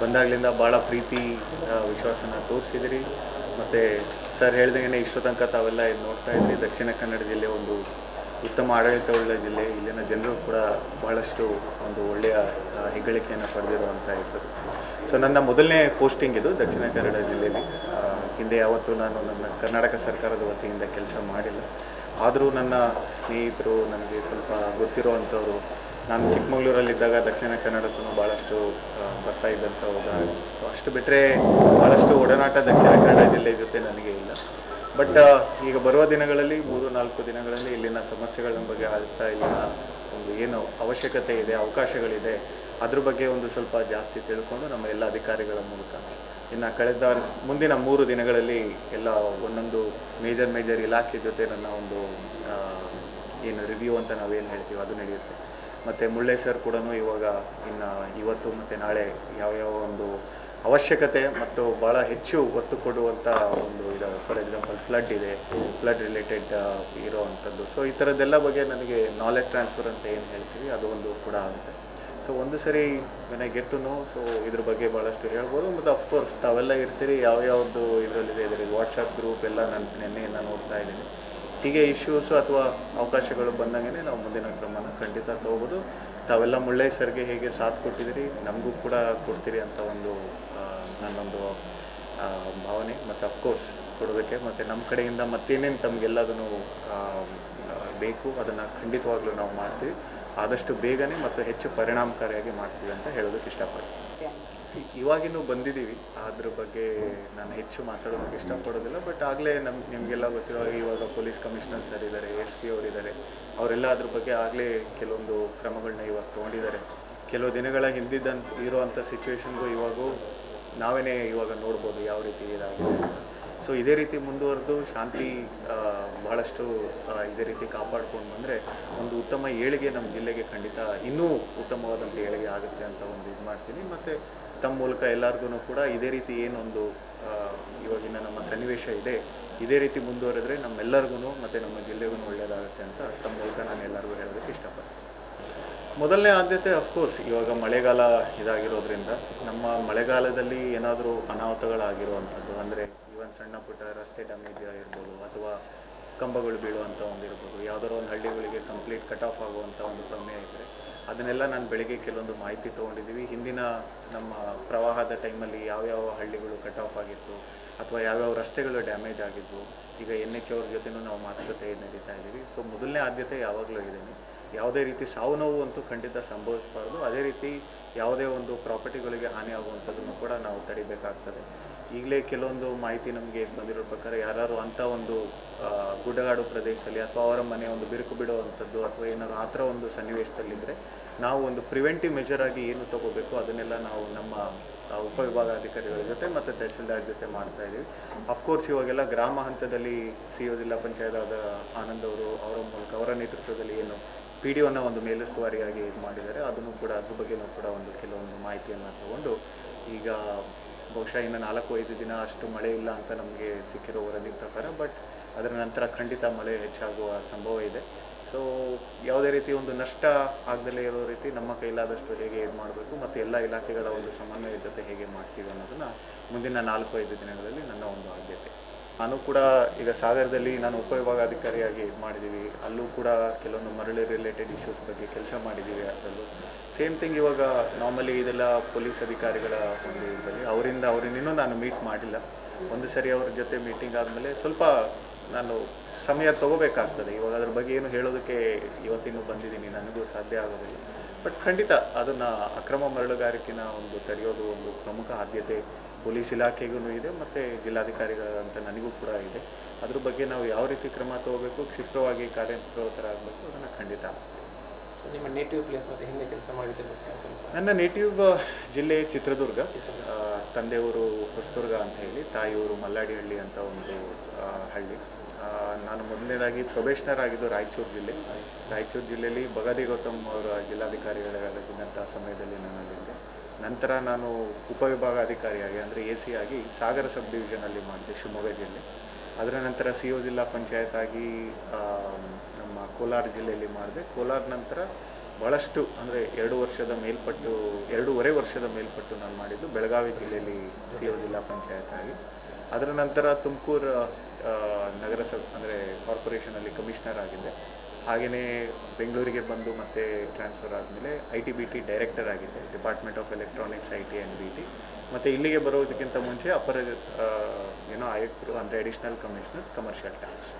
ಬಂದಾಗಲಿಂದ ಭಾಳ ಪ್ರೀತಿ ವಿಶ್ವಾಸನ ತೋರಿಸಿದಿರಿ. ಮತ್ತು ಸರ್ ಹೇಳ್ದಂಗೆ ಇಷ್ಟು ತನಕ ತಾವೆಲ್ಲ ಇದು ನೋಡ್ತಾ ಇದ್ರಿ. ದಕ್ಷಿಣ ಕನ್ನಡ ಜಿಲ್ಲೆ ಒಂದು ಉತ್ತಮ ಆಡಳಿತ ಉಳ್ಳ ಜಿಲ್ಲೆ. ಇಲ್ಲಿನ ಜನರು ಕೂಡ ಬಹಳಷ್ಟು ಒಂದು ಒಳ್ಳೆಯ ಹೆಗ್ಗಳಿಕೆಯನ್ನು ಪಡೆದಿರುವಂಥ ಇದ್ದರು ಸೊ ನನ್ನ ಮೊದಲನೇ ಪೋಸ್ಟಿಂಗ್ ಇದು ದಕ್ಷಿಣ ಕನ್ನಡ ಜಿಲ್ಲೆಯಲ್ಲಿ ಹಿಂದೆ ಯಾವತ್ತೂ ನಾನು ನನ್ನ ಕರ್ನಾಟಕ ಸರ್ಕಾರದ ವತಿಯಿಂದ ಕೆಲಸ ಮಾಡಿಲ್ಲ. ಆದರೂ ನನ್ನ ಸ್ನೇಹಿತರು, ನನಗೆ ಸ್ವಲ್ಪ ಗೊತ್ತಿರುವಂಥವ್ರು ನಾನು ಚಿಕ್ಕಮಗಳೂರಲ್ಲಿದ್ದಾಗ ದಕ್ಷಿಣ ಕನ್ನಡಕ್ಕೂ ಭಾಳಷ್ಟು ಬರ್ತಾ ಇದ್ದಂಥ ಉದಾಹರಣೆ ಅಷ್ಟು ಬಿಟ್ಟರೆ ಭಾಳಷ್ಟು ಒಡನಾಟ ದಕ್ಷಿಣ ಕನ್ನಡ ಜಿಲ್ಲೆ ಜೊತೆ ನನಗೆ ಇಲ್ಲ. ಬಟ್ ಈಗ ಬರುವ ದಿನಗಳಲ್ಲಿ, ಮೂರು, ನಾಲ್ಕು ದಿನಗಳಲ್ಲಿ ಇಲ್ಲಿನ ಸಮಸ್ಯೆಗಳ ಬಗ್ಗೆ ಆಳ್ತಾ ಇಲ್ಲಿನ ಒಂದು ಏನು ಅವಶ್ಯಕತೆ ಇದೆ, ಅವಕಾಶಗಳಿದೆ, ಅದ್ರ ಬಗ್ಗೆ ಒಂದು ಸ್ವಲ್ಪ ಜಾಸ್ತಿ ತಿಳ್ಕೊಂಡು ನಮ್ಮ ಎಲ್ಲ ಅಧಿಕಾರಿಗಳ ಮೂಲಕ. ಇನ್ನು ಕಳೆದ ಮುಂದಿನ ಮೂರು ದಿನಗಳಲ್ಲಿ ಎಲ್ಲ ಒಂದೊಂದು ಮೇಜರ್ ಮೇಜರ್ ಇಲಾಖೆ ಜೊತೆ ನನ್ನ ಒಂದು ಏನು ರಿವ್ಯೂ ಅಂತ ನಾವೇನು ಹೇಳ್ತೀವಿ ಅದು ನಡೆಯುತ್ತೆ. ಮತ್ತು ಮುಳ್ಳೇಶ್ವರ್ ಕೂಡ ಇವಾಗ ಇನ್ನು ಇವತ್ತು ಮತ್ತು ನಾಳೆ ಯಾವ್ಯಾವ ಒಂದು ಅವಶ್ಯಕತೆ ಮತ್ತು ಭಾಳ ಹೆಚ್ಚು ಒತ್ತು ಕೊಡುವಂಥ ಒಂದು ಇದು ಫಾರ್ ಎಕ್ಸಾಂಪಲ್ ಫ್ಲಡ್ ಇದೆ ಫ್ಲಡ್ ರಿಲೇಟೆಡ್ ಇರೋ ಅಂಥದ್ದು. ಸೊ ಈ ಥರದ್ದೆಲ್ಲ ಬಗ್ಗೆ ನನಗೆ ನಾಲೆಜ್ ಟ್ರಾನ್ಸ್ಫರ್ ಅಂತ ಏನು ಹೇಳ್ತೀವಿ, ಅದು ಒಂದು ಕೂಡ ಆಗುತ್ತೆ. ಸೊ ಒಂದು ಸರಿ ಮನೆ ಗೆಟ್ಟು ನೋ ಸೊ ಇದ್ರ ಬಗ್ಗೆ ಭಾಳಷ್ಟು ಹೇಳ್ಬೋದು. ಮತ್ತು ಅಫ್ಕೋರ್ಸ್ ತಾವೆಲ್ಲ ಇರ್ತೀರಿ, ಯಾವ್ಯಾವ್ದು ಇದರಲ್ಲಿದೆ, ಇದರಲ್ಲಿ ವಾಟ್ಸಪ್ ಗ್ರೂಪ್ ಎಲ್ಲ ನಾನು, ನಿನ್ನೆ ನಾನು ನೋಡ್ತಾ ಇದ್ದೀನಿ. ಹೀಗೆ ಇಶ್ಯೂಸು ಅಥವಾ ಅವಕಾಶಗಳು ಬಂದಂಗೆ ನಾವು ಮುಂದಿನ ಕ್ರಮನ ಖಂಡಿತ ತಗೋಬೋದು. ತಾವೆಲ್ಲ ಮುಳ್ಳೆ ಸರ್ಗೆ ಹೇಗೆ ಸಾಥ್ ಕೊಟ್ಟಿದ್ದೀರಿ, ನಮಗೂ ಕೂಡ ಕೊಡ್ತೀರಿ ಅಂತ ಒಂದು ನನ್ನೊಂದು ಭಾವನೆ. ಮತ್ತು ಅಫ್ಕೋರ್ಸ್ ಕೊಡೋದಕ್ಕೆ, ಮತ್ತು ನಮ್ಮ ಕಡೆಯಿಂದ ಮತ್ತೇನೇನು ತಮಗೆಲ್ಲದನ್ನು ಬೇಕು, ಅದನ್ನು ಖಂಡಿತವಾಗ್ಲೂ ನಾವು ಮಾಡ್ತೀವಿ. ಆದಷ್ಟು ಬೇಗನೆ ಮತ್ತು ಹೆಚ್ಚು ಪರಿಣಾಮಕಾರಿಯಾಗಿ ಮಾಡ್ತೀವಿ ಅಂತ ಹೇಳೋದಕ್ಕೆ ಇಷ್ಟಪಡ್ತೀನಿ. ಇವಾಗಿನ್ನೂ ಬಂದಿದ್ದೀವಿ. ಅದ್ರ ಬಗ್ಗೆ ನಾನು ಹೆಚ್ಚು ಮಾತಾಡೋದಕ್ಕೆ ಇಷ್ಟಪಡೋದಿಲ್ಲ. ಬಟ್ ಆಗಲೇ ನಮ್, ನಿಮಗೆಲ್ಲ ಗೊತ್ತಿರೋ, ಇವಾಗ ಪೊಲೀಸ್ ಕಮಿಷನರ್ ಸರ್ ಇದ್ದಾರೆ ಎಸ್ ಪಿ ಅವರಿದ್ದಾರೆ ಅವರೆಲ್ಲ ಅದ್ರ ಬಗ್ಗೆ ಆಗಲೇ ಕೆಲವೊಂದು ಕ್ರಮಗಳನ್ನ ಇವಾಗ ತೊಗೊಂಡಿದ್ದಾರೆ ಕೆಲವು ದಿನಗಳ ಹಿಂದಿದ್ದಂತ ಇರೋವಂಥ ಸಿಚುವೇಶನ್ಗೂ ಇವಾಗೂ ನಾವೇನೇ ಇವಾಗ ನೋಡ್ಬೋದು ಯಾವ ರೀತಿ ಇದಾಗಿದೆ. ಸೊ ಇದೇ ರೀತಿ ಮುಂದುವರೆದು ಶಾಂತಿ ಬಹಳಷ್ಟು ಇದೇ ರೀತಿ ಕಾಪಾಡ್ಕೊಂಡು ಬಂದರೆ ಒಂದು ಉತ್ತಮ ಏಳಿಗೆ ನಮ್ಮ ಜಿಲ್ಲೆಗೆ ಖಂಡಿತ ಇನ್ನೂ ಉತ್ತಮವಾದಂಥ ಏಳಿಗೆ ಆಗುತ್ತೆ ಅಂತ ಒಂದು ಇದು ಮಾಡ್ತೀನಿ. ಮತ್ತು ತಮ್ಮ ಮೂಲಕ ಎಲ್ಲರಿಗೂ ಕೂಡ ಇದೇ ರೀತಿ ಏನೊಂದು ಇವಾಗಿನ ನಮ್ಮ ಸನ್ನಿವೇಶ ಇದೆ, ಇದೇ ರೀತಿ ಮುಂದುವರೆದ್ರೆ ನಮ್ಮೆಲ್ಲರಿಗೂ ಮತ್ತು ನಮ್ಮ ಜಿಲ್ಲೆಗೂ ಒಳ್ಳೆಯದಾಗುತ್ತೆ ಅಂತ ತಮ್ಮ ಮೂಲಕ ನಾನು ಎಲ್ಲರಿಗೂ ಹೇಳೋದಕ್ಕೆ ಇಷ್ಟಪಡ್ತೀನಿ. ಮೊದಲನೇ ಆದ್ಯತೆ ಅಫ್ಕೋರ್ಸ್ ಇವಾಗ ಮಳೆಗಾಲ ಇದಾಗಿರೋದ್ರಿಂದ ನಮ್ಮ ಮಳೆಗಾಲದಲ್ಲಿ ಏನಾದರೂ ಅನಾಹುತಗಳಾಗಿರುವಂಥದ್ದು, ಅಂದರೆ ಇವನ್ ಸಣ್ಣ ಪುಟ್ಟ ರಸ್ತೆ ಡ್ಯಾಮೇಜ್ ಆಗಿರ್ಬೋದು ಅಥವಾ ಕಂಬಗಳು ಬೀಳುವಂಥ ಒಂದು ಇರ್ಬೋದು, ಯಾವ್ದಾದ್ರು ಒಂದು ಹಳ್ಳಿಗಳಿಗೆ ಕಂಪ್ಲೀಟ್ ಕಟ್ ಆಫ್ ಆಗುವಂಥ ಒಂದು ಪ್ರಮೇಯ ಇದ್ದರೆ ಅದನ್ನೆಲ್ಲ ನಾನು ಬೆಳಗ್ಗೆ ಕೆಲವೊಂದು ಮಾಹಿತಿ ತೊಗೊಂಡಿದ್ದೀವಿ ಹಿಂದಿನ ನಮ್ಮ ಪ್ರವಾಹದ ಟೈಮಲ್ಲಿ ಯಾವ್ಯಾವ ಹಳ್ಳಿಗಳು ಕಟ್ ಆಫ್ ಆಗಿತ್ತು ಅಥವಾ ಯಾವ್ಯಾವ ರಸ್ತೆಗಳು ಡ್ಯಾಮೇಜ್ ಆಗಿದ್ವು, ಈಗ ಎನ್ ಎಚ್ ಅವ್ರ ಜೊತೆನೂ ನಾವು ಮಾತುಕತೆ ನಡೀತಾ ಇದ್ದೀವಿ ಸೊ ಮೊದಲನೇ ಆದ್ಯತೆ ಯಾವಾಗಲೂ ಇದ್ದೇನೆ ಯಾವುದೇ ರೀತಿ ಸಾವು ನೋವು ಅಂತೂ ಖಂಡಿತ ಸಂಭವಿಸಬಾರ್ದು. ಅದೇ ರೀತಿ ಯಾವುದೇ ಒಂದು ಪ್ರಾಪರ್ಟಿಗಳಿಗೆ ಹಾನಿ ಆಗುವಂಥದ್ದನ್ನು ಕೂಡ ನಾವು ತಡಿಬೇಕಾಗ್ತದೆ. ಈಗಲೇ ಕೆಲವೊಂದು ಮಾಹಿತಿ ನಮಗೆ ಬಂದಿರೋ ಪ್ರಕಾರ ಯಾರು ಅಂಥ ಒಂದು ಗುಡ್ಡಗಾಡು ಪ್ರದೇಶದಲ್ಲಿ ಅಥವಾ ಅವರ ಮನೆ ಒಂದು ಬಿರುಕು ಬಿಡುವಂಥದ್ದು ಅಥವಾ ಏನಾದ್ರು ಆ ಥರ ಒಂದು ಸನ್ನಿವೇಶದಲ್ಲಿದ್ದರೆ ನಾವು ಒಂದು ಪ್ರಿವೆಂಟಿವ್ ಮೆಜರ್ ಆಗಿ ಏನು ತಗೋಬೇಕು ಅದನ್ನೆಲ್ಲ ನಾವು ನಮ್ಮ ಉಪ ಉಪವಿಭಾಗಾಧಿಕಾರಿಗಳ ಜೊತೆ ಮತ್ತು ತಹಸೀಲ್ದಾರ್ ಜೊತೆ ಮಾಡ್ತಾ ಇದ್ದೀವಿ. ಅಫ್ಕೋರ್ಸ್ ಇವಾಗೆಲ್ಲ ಗ್ರಾಮ ಹಂತದಲ್ಲಿ ಸಿ ಒ ಜಿಲ್ಲಾ ಪಂಚಾಯತ್ ಆದ ಆನಂದ್ ಅವರು ಅವರ ಮೂಲಕ ಅವರ ನೇತೃತ್ವದಲ್ಲಿ ಏನು ಪಿ ಡಿ ಒನ ಒಂದು ಮೇಲುಸ್ತುವಾರಿಯಾಗಿ ಇದು ಮಾಡಿದ್ದಾರೆ. ಅದನ್ನು ಕೂಡ ಅದ್ರ ಬಗ್ಗೆನೂ ಕೂಡ ಒಂದು ಕೆಲವೊಂದು ಮಾಹಿತಿಯನ್ನು ತಗೊಂಡು ಈಗ ಬಹುಶಃ ಇನ್ನು ನಾಲ್ಕು, ಐದು ದಿನ ಅಷ್ಟು ಮಳೆ ಇಲ್ಲ ಅಂತ ನಮಗೆ ಸಿಕ್ಕಿರೋ ವರದಿ ಪ್ರಕಾರ ಬಟ್ ಅದರ ನಂತರ ಖಂಡಿತ ಮಳೆ ಹೆಚ್ಚಾಗುವ ಸಂಭವ ಇದೆ. ಸೊ ಯಾವುದೇ ರೀತಿ ಒಂದು ನಷ್ಟ ಆಗದಲ್ಲೇ ಇರೋ ರೀತಿ ನಮ್ಮ ಕೈಲಾದಷ್ಟು ಹೇಗೆ ಇದು ಮಾಡಬೇಕು ಮತ್ತು ಎಲ್ಲ ಇಲಾಖೆಗಳ ಒಂದು ಸಮನ್ವಯ ಜೊತೆ ಹೇಗೆ ಮಾಡ್ತೀವಿ ಅನ್ನೋದನ್ನು ಮುಂದಿನ ನಾಲ್ಕು, ಐದು ದಿನಗಳಲ್ಲಿ ನನ್ನ ಒಂದು ಆದ್ಯತೆ. ನಾನು ಕೂಡ ಈಗ ಸಾಗರದಲ್ಲಿ ನಾನು ಉಪವಿಭಾಗಾಧಿಕಾರಿಯಾಗಿ ಮಾಡಿದ್ದೀವಿ. ಅಲ್ಲೂ ಕೂಡ ಕೆಲವೊಂದು ಮರಳಿ ರಿಲೇಟೆಡ್ ಇಶ್ಯೂಸ್ ಬಗ್ಗೆ ಕೆಲಸ ಮಾಡಿದ್ದೀವಿ ಅದರಲ್ಲೂ. ಸೇಮ್ ಥಿಂಗ್ ಇವಾಗ ನಾರ್ಮಲಿ ಇದೆಲ್ಲ ಪೊಲೀಸ್ ಅಧಿಕಾರಿಗಳ ಒಂದು ಇದರಲ್ಲಿ. ಅವರಿಂದ ಅವರಿನ್ನೂ ನಾನು ಮೀಟ್ ಮಾಡಿಲ್ಲ. ಒಂದು ಸರಿ ಅವ್ರ ಜೊತೆ ಮೀಟಿಂಗ್ ಆದಮೇಲೆ ಸ್ವಲ್ಪ ನಾನು ಸಮಯ ತಗೋಬೇಕಾಗ್ತದೆ. ಇವಾಗ ಅದ್ರ ಬಗ್ಗೆ ಏನು ಹೇಳೋದಕ್ಕೆ ಇವತ್ತಿನ್ನೂ ಬಂದಿದ್ದೀನಿ. ನನಗೂ ಸಾಧ್ಯ ಆಗೋದಿಲ್ಲ. ಬಟ್ ಖಂಡಿತ ಅದನ್ನು ಅಕ್ರಮ ಮರಳುಗಾರಿಕೆನ ಒಂದು ತಡೆಯೋದು ಒಂದು ಪ್ರಮುಖ ಆದ್ಯತೆ ಪೊಲೀಸ್ ಇಲಾಖೆಗೂ ಇದೆ ಮತ್ತು ಜಿಲ್ಲಾಧಿಕಾರಿಗಳಂತ ನನಗೂ ಕೂಡ ಇದೆ. ಅದ್ರ ಬಗ್ಗೆ ನಾವು ಯಾವ ರೀತಿ ಕ್ರಮ ತಗೋಬೇಕು ಕ್ಷಿಪ್ರವಾಗಿ ಕಾರ್ಯಪ್ರವೃತ್ತರಾಗಬೇಕು ಅದನ್ನು ಖಂಡಿತ ನಿಮ್ಮ ನೇಟಿವ್ ಪ್ಲೇಸ್ ಮತ್ತು ಹಿಂದೆ ಕೆಲಸ ಮಾಡಿದ್ದೆ ನನ್ನ ನೇಟಿವ್ ಜಿಲ್ಲೆ ಚಿತ್ರದುರ್ಗ. ತಂದೆ ತಂದೆಯವರು ಹೊಸದುರ್ಗ ಅಂತ ಹೇಳಿ ತಾಯಿಯವರು ಮಲ್ಲಾಡಿಹಳ್ಳಿ ಅಂತ ಒಂದು ಹಳ್ಳಿ. ನಾನು ಮೊದಲನೇದಾಗಿ ಪ್ರೊಬೇಷನರ್ ಆಗಿದ್ದು ರಾಯಚೂರು ಜಿಲ್ಲೆ. ರಾಯಚೂರು ಜಿಲ್ಲೆಯಲ್ಲಿ ಬಗಾದಿ ಗೌತಮ್ ಅವರ ಜಿಲ್ಲಾಧಿಕಾರಿಗಳಾಗಿದ್ದಂಥ ಸಮಯದಲ್ಲಿ ನಾನು ನಂತರ ನಾನು ಉಪವಿಭಾಗಾಧಿಕಾರಿಯಾಗಿ, ಅಂದರೆ ಎ ಸಿ ಆಗಿ ಸಾಗರ ಸಬ್ ಡಿವಿಷನಲ್ಲಿ ಮಾಡಿದೆ ಶಿವಮೊಗ್ಗ ಜಿಲ್ಲೆ ಅದರ ನಂತರ ಸಿ ಒ ಜಿಲ್ಲಾ ಪಂಚಾಯತ್ ಆಗಿ ನಮ್ಮ ಕೋಲಾರ ಜಿಲ್ಲೆಯಲ್ಲಿ ಮಾಡಿದೆ. ಕೋಲಾರ ನಂತರ ಭಾಳಷ್ಟು ಅಂದರೆ ಎರಡು ವರ್ಷದ ಮೇಲ್ಪಟ್ಟು, ಎರಡೂವರೆ ವರ್ಷದ ಮೇಲ್ಪಟ್ಟು ನಾನು ಮಾಡಿದ್ದು ಬೆಳಗಾವಿ ಜಿಲ್ಲೆಯಲ್ಲಿ ಸಿ ಒ ಜಿಲ್ಲಾ ಪಂಚಾಯತ್ ಆಗಿ. ಅದರ ನಂತರ ತುಮಕೂರು ನಗರಸಭೆ, ಅಂದರೆ ಕಾರ್ಪೊರೇಷನಲ್ಲಿ ಕಮಿಷನರ್ ಆಗಿದ್ದೆ. ಹಾಗೆಯೇ ಬೆಂಗಳೂರಿಗೆ ಬಂದು ಮತ್ತೆ ಟ್ರಾನ್ಸ್ಫರ್ ಆದಮೇಲೆ I T B T director ಆಗಿದ್ದೆ department of electronics I T and B T ಮತ್ತು ಇಲ್ಲಿಗೆ ಬರೋದಕ್ಕಿಂತ ಮುಂಚೆ ಅಪರ ಏನೋ ಆಯುಕ್ತರು ಅಂದರೆ ಅಡಿಷ್ನಲ್ ಕಮಿಷನರ್ ಕಮರ್ಷಿಯಲ್ ಟ್ಯಾಕ್ಸ್